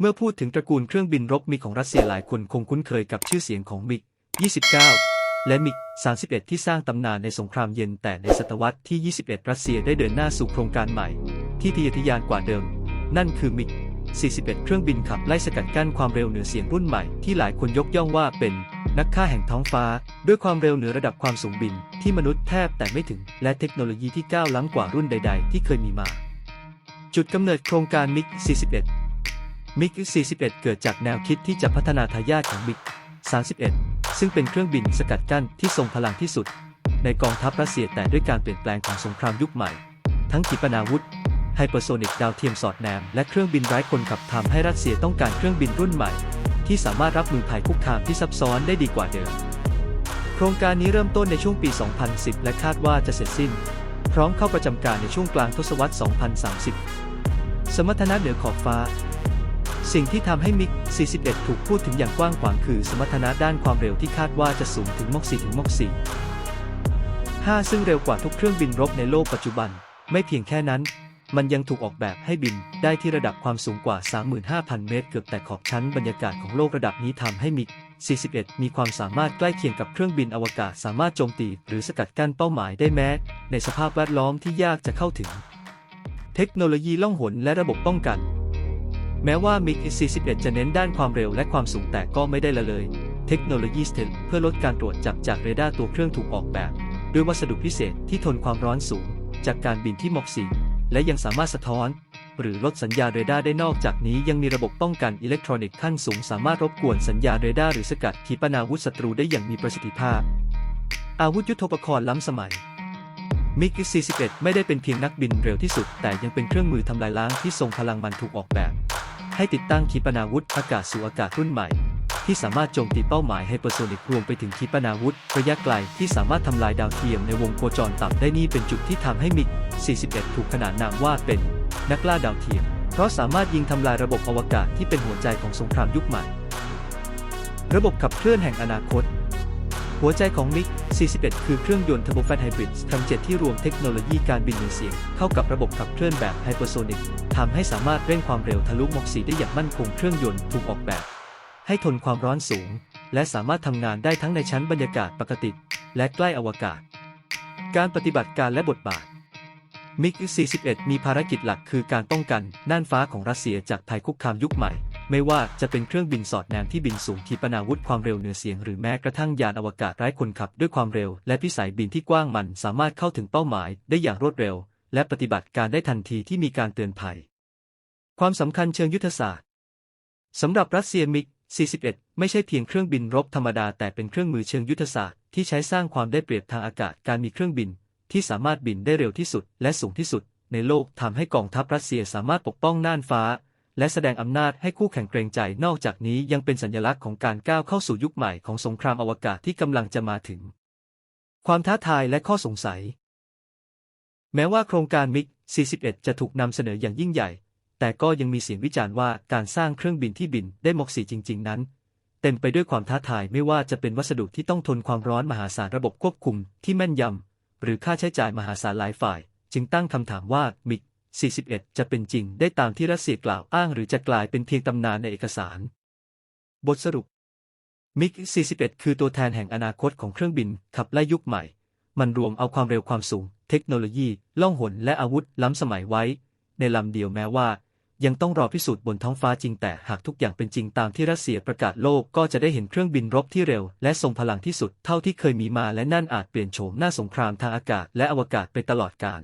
เมื่อพูดถึงตระกูลเครื่องบินรบมิกของรัสเซียหลายคนคงคุ้นเคยกับชื่อเสียงของมิก 29 และมิก 31 ที่สร้างตำนานในสงครามเย็นแต่ในศตวรรษที่ 21 รัสเซียได้เดินหน้าสู่โครงการใหม่ ที่ทะเยอทะยานกว่าเดิม นั่นคือมิก 41 เครื่องบินขับไล่สกัดกั้นความเร็วเหนือเสียงรุ่นใหม่ที่หลายคนยกย่องว่าเป็นนักฆ่าแห่งท้องฟ้า ด้วยความเร็วเหนือระดับความสูงบิน ที่มนุษย์แทบแต่ไม่ถึง และเทคโนโลยีที่ก้าวล้ำกว่ารุ่นใด ๆ ที่เคยมีมา จุดกำเนิดโครงการมิก 41 มิก 41 เกิดจากแนวคิดที่จะพัฒนาทายาทของมิก 31 ซึ่งเป็นเครื่องบินสกัดกั้นที่ทรงพลังที่สุด ในกองทัพรัสเซียแต่ด้วยการเปลี่ยนแปลงของสงครามยุคใหม่ ทั้งขีปนาวุธไฮเปอร์โซนิกดาวเทียมสอดแนม และเครื่องบินไร้คนขับทำให้รัสเซียต้องการเครื่องบินรุ่นใหม่ ที่สามารถรับมือภัยคุกคามที่ซับซ้อนได้ดีกว่าเดิม โครงการนี้เริ่มต้นในช่วงปี 2010 และคาดว่าจะเสร็จสิ้น พร้อมเข้าประจำการในช่วงกลางทศวรรษ 2030 สมรรถนะเหนือขอบฟ้า สิ่งที่ทำให้มิก 41 ถูกพูดถึงอย่างกว้างขวางคือสมรรถนะด้านความเร็วที่คาดว่าจะสูงถึงมก4ถึงมก4 5 ซึ่งเร็วกว่าทุกเครื่องบินรบในโลกปัจจุบัน ไม่เพียงแค่นั้น มันยังถูกออกแบบให้บินได้ที่ระดับความสูงกว่า 35,000 เมตร เกือบแต่ขอบชั้นบรรยากาศของโลกระดับนี้ทำให้มิก 41 มีความสามารถใกล้เคียงกับเครื่องบินอวกาศสามารถโจมตีหรือสกัดกั้นเป้าหมายได้แม้ ในสภาพแวดล้อมที่ยากจะเข้าถึง เทคโนโลยีล่องหนและระบบป้องกัน แม้ว่ามิก41 จะเน้นด้านความเร็วและความสูงแต่ก็ไม่ได้ละเลย เทคโนโลยีสเตลเพื่อลดการตรวจจับจากเรดาร์ตัวเครื่องถูกออกแบบ ด้วยวัสดุพิเศษที่ทนความร้อนสูง จากการบินที่มอกสีและยังสามารถสะท้อน หรือลดสัญญาณเรดาร์ได้นอกจากนี้ยังมีระบบป้องกันอิเล็กทรอนิกส์ขั้นสูง สามารถรบกวนสัญญาณเรดาร์หรือสกัดขีปนาวุธศัตรูได้อย่างมีประสิทธิภาพ อาวุธยุทโธปกรณ์ล้ำสมัยมิก41ไม่ได้เป็นเพียงนักบินเร็วที่สุด แต่ยังเป็นเครื่องมือทำลายล้างที่ทรงพลังมันถูกออกแบบ ให้ติดตั้งขีปนาวุธอากาศสู่อากาศรุ่นใหม่ ที่สามารถโจมตีเป้าหมายไฮเปอร์โซนิกรวมไปถึงขีปนาวุธระยะไกลที่สามารถทำลายดาวเทียมในวงโคจรต่ำได้นี่เป็นจุดที่ทำให้มิก 41 ถูกขนานนามว่าเป็นนักล่าดาวเทียม เพราะสามารถยิงทำลายระบบอวกาศที่เป็นหัวใจของสงครามยุคใหม่ ระบบขับเคลื่อนแห่งอนาคต หัวใจของมิก 41 คือเครื่องยนต์เทอร์โบแฟนไฮบริดทำเจ็ที่รวมเทคโนโลยีการบินเหนือเสียง เข้ากับระบบขับเคลื่อนแบบไฮเปอร์โซนิกทำให้สามารถเร่งความเร็วทะลุมอกสีได้อย่างมั่นคงเครื่องยนต์ถูกออกแบบ ให้ทนความร้อนสูง และสามารถทำงานได้ทั้งในชั้นบรรยากาศปกติ และใกล้อวกาศ การปฏิบัติการและบทบาทมิก 41 มีภารกิจหลักคือการป้องกันน่านฟ้าของรัสเซียจากภัยคุกคามยุคใหม่ ไม่ว่าจะเป็นเครื่องบินสอดแนมที่บินสูงขีปนาวุธความเร็วเหนือเสียงหรือแม้กระทั่งยานอวกาศไร้คนขับด้วยความเร็ว และพิสัยบินที่กว้างมันสามารถเข้าถึงเป้าหมายได้อย่างรวดเร็ว และปฏิบัติการได้ทันทีที่มีการเตือนภัย ความสำคัญเชิงยุทธศาสตร์สำหรับรัสเซียมิก 41 ไม่ใช่เพียงเครื่องบินรบธรรมดาแต่เป็นเครื่องมือเชิงยุทธศาสตร์ที่ใช้สร้างความได้เปรียบทางอากาศการมีเครื่องบิน ที่สามารถบินได้เร็วที่สุด และสูงที่สุด ในโลกทำให้กองทัพรัสเซียสามารถปกป้องน่านฟ้า และแสดงอำนาจให้คู่แข่งเกรงใจ นอกจากนี้ยังเป็นสัญลักษณ์ของการก้าวเข้าสู่ยุคใหม่ของสงครามอวกาศที่กำลังจะมาถึง ความท้าทายและข้อสงสัย แม้ว่าโครงการมิก 41 จะถูกนำเสนออย่างยิ่งใหญ่ แต่ก็ยังมีเสียงวิจารณ์ว่าการสร้างเครื่องบินที่บินได้มกสีจริง ๆ นั้น เต็มไปด้วยความท้าทายไม่ว่าจะเป็นวัสดุที่ต้องทนความร้อนมหาศาลระบบควบคุมที่แม่นยำหรือค่าใช้จ่ายมหาศาลหลายฝ่าย จึงตั้งคำถามว่ามิก 41 จะเป็นจริงได้ตามที่รัสเซียกล่าวอ้างหรือจะกลายเป็นเพียงตำนานในเอกสาร บทสรุป มิก 41 คือตัวแทนแห่งอนาคตของเครื่องบินขับไล่ยุคใหม่ มันรวมเอาความเร็วความสูง เทคโนโลยี ล่องหนและอาวุธล้ำสมัยไว้ ในลำเดียวแม้ว่า ยังต้องรอพิสูจน์บนท้องฟ้าจริงแต่หากทุกอย่างเป็นจริงตามที่รัสเซียประกาศโลกก็จะได้เห็นเครื่องบินรบที่เร็ว และทรงพลังที่สุดเท่าที่เคยมีมาและนั่นอาจเปลี่ยนโฉมหน้าสงครามทางอากาศและอวกาศไปตลอดกาล